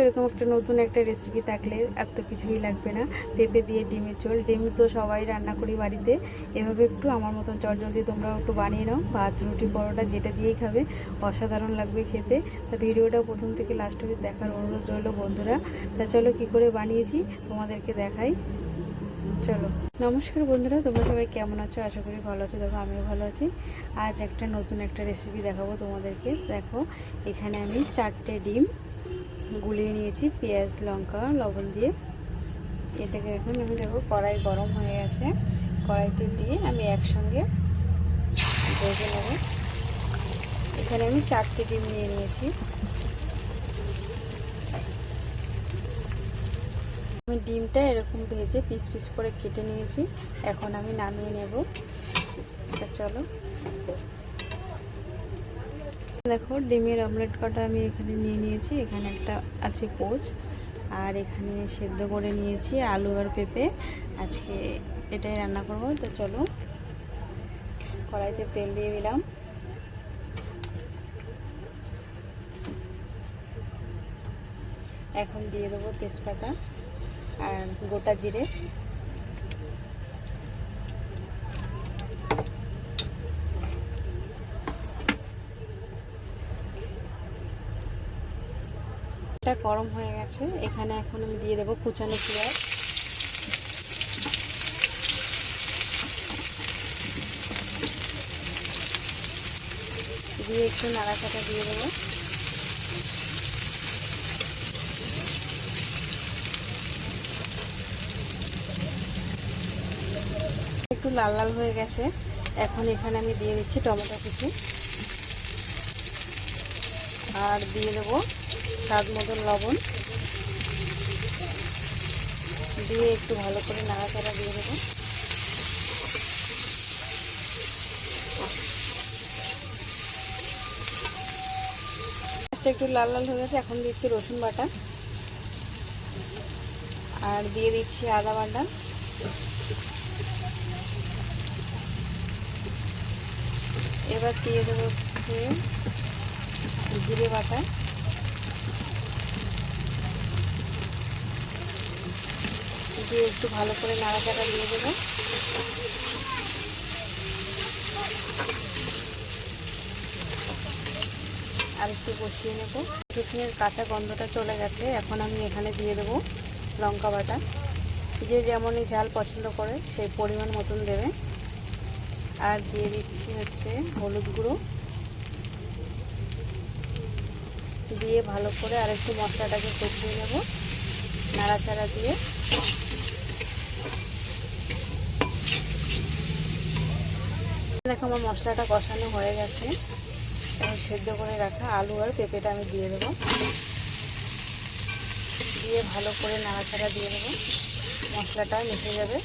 এরকম একটা নতুন একটা রেসিপি থাকলে আর তো কিছুই লাগবে না। পেঁপে দিয়ে ডিমের ঝোল। ডিম তো সবাই রান্না করি বাড়িতে। এভাবে একটু আমার মতন চটজলদি তোমরাও একটু বানিয়ে নাও। ভাত, রুটি, পরোটা যেটা দিয়েই খাবে। অসাধারণ লাগবে খেতে। তা ভিডিওটা প্রথম থেকে লাস্ট অবধি দেখার অনুরোধ রইল বন্ধুরা। তা চলো কি করে বানিয়েছি তোমাদেরকে দেখাই। চলো। নমস্কার বন্ধুরা, তোমরা সবাই কেমন আছো? আশা করি ভালো আছো। দেখো, আমিও ভালো আছি। আজ একটা নতুন একটা রেসিপি দেখাবো তোমাদেরকে। দেখো, এখানে আমি চারটে ডিম গুলিয়ে নিয়েছি, পেঁয়াজ, লঙ্কা, লবণ দিয়ে। এটাকে এখন আমি দেখো কড়াই গরম হয়ে গেছে। কড়াইতে দিয়ে আমি একসঙ্গে ভেজে নেব। এখানে আমি চারটে ডিম নিয়ে নিয়েছি। আমি ডিমটা এরকম ভেজে পিস পিস করে কেটে নিয়েছি। এখন আমি নামিয়ে নেব। চলো। দেখো, ডিমের অমলেট কটা আমি এখানে নিয়ে নিয়েছি। এখানে একটা আছে কোচ আর এখানে সেদ্ধ করে নিয়েছি আলু আর পেঁপে। আজকে এটাই রান্না করব, তো চলো, কড়াইতে তেল দিয়ে দিলাম। এখন দিয়ে দেবো তেজপাতা আর গোটা জিরে। এটা গরম হয়ে গেছে। এখানে এখন আমি দিয়ে দেবো কুচানো পেঁয়াজ দিয়ে একটু নাড়াচাটা দিয়ে দেবো। একটু লাল লাল হয়ে গেছে। এখন এখানে আমি দিয়ে দিচ্ছি টমেটো কুচি। আর দিয়ে দেবো স্বাদ মতন লবণ। দিয়ে একটু ভালো করে নাড়াচাড়া দিয়ে দেবো। একটু লাল লাল হয়ে গেছে, এখন দিচ্ছি রসুন বাটা। আর দিয়ে দিচ্ছি আদা বাটা। এবার দিয়ে দেবো জিরে বাটা। দিয়ে একটু ভালো করে নাড়াচাড়া দিয়ে দেবো। আর একটু কষিয়ে নেব। রসুনের কাঁচা গন্ধটা চলে গেছে, এখন আমি এখানে দিয়ে দেবো লঙ্কা বাটা। যে যেমনই ঝাল পছন্দ করে, সেই পরিমাণ মতন দেবে। আর দিয়ে দিচ্ছি হচ্ছে হলুদ গুঁড়ো। দিয়ে ভালো করে আর একটু মশলাটাকে কষিয়ে নেব, নাড়াচাড়া দিয়ে। দেখো আমার মশলাটা কষানো হয়ে গেছে। এবং সেদ্ধ করে রাখা আলু আর পেঁপেটা আমি দিয়ে দেবো। দিয়ে ভালো করে নাড়াচাড়া দিয়ে দেবো। মশলাটা মিশে যাবে।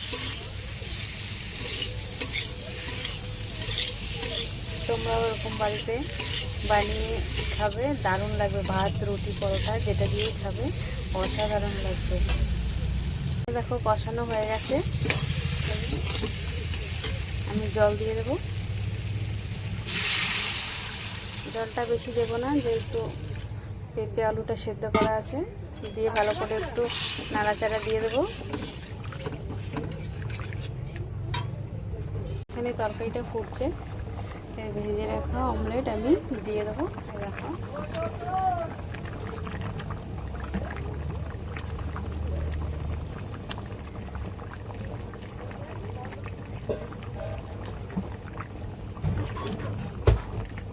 তোমরা ওরকম বাড়িতে বানিয়ে খাবে, দারুণ লাগবে ভাত, রুটি, পরোটা, যেটা দিয়ে খাবে, অসাধারণ লাগবে। দেখো কষানো হয়ে গেছে। আমি জল দিয়ে দেবো। জলটা বেশি দেবো না, যেহেতু পেঁপে আলুটা সেদ্ধ করা আছে। দিয়ে ভালো করে একটু নাড়াচাড়া দিয়ে দেবো। এখানে তরকারিটা ফুটছে। ভেজে রাখা অমলেট আমি দিয়ে দেবো রাখা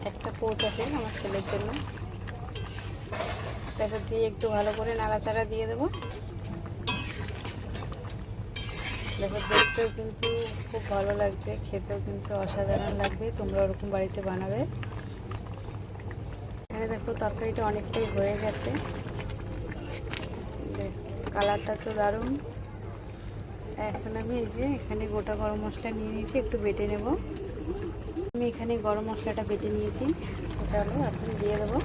একটা পোচ আছে আমার ছেলের জন্য। তারপর দিয়ে একটু ভালো করে নাড়াচাড়া দিয়ে দেবো। দেখো, দেখতেও কিন্তু খুব ভালো লাগছে, খেতেও কিন্তু অসাধারণ লাগবে, তোমরা ওরকম বাড়িতে বানাবে। এখানে দেখো, তরকারিটা অনেকটাই হয়ে গেছে। কালারটা তো দারুণ। এখন আমি এই যে এখানে গোটা গরম মশলা নিয়ে নিয়েছি, একটু বেটে নেব। আমি এখানে গরম মশলাটা বেটে নিয়েছি। চলো, এখন দিয়ে দেবো।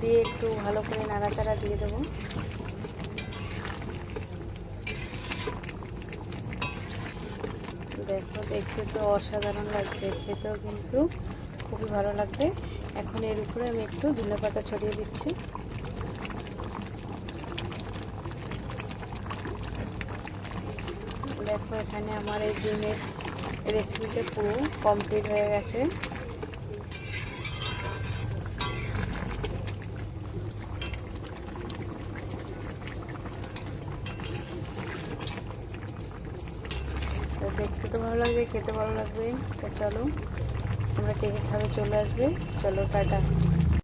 দিয়ে একটু ভালো করে নাড়াচাড়া দিয়ে দেবো দেখো দেখতে তো অসাধারণ লাগছে, খেতেও কিন্তু খুবই ভালো লাগবে। এখন এর উপরে আমি একটু ধনে পাতা ছড়িয়ে দিচ্ছি। দেখো এখানে আমার এই ডিমের রেসিপিটা পুরো কমপ্লিট হয়ে গেছে। দেখতে তো ভালো লাগবে, খেতে ভালো লাগবে। তো চলো, আমরা কে কে খাবে চলে আসবে। চলো, টাটা।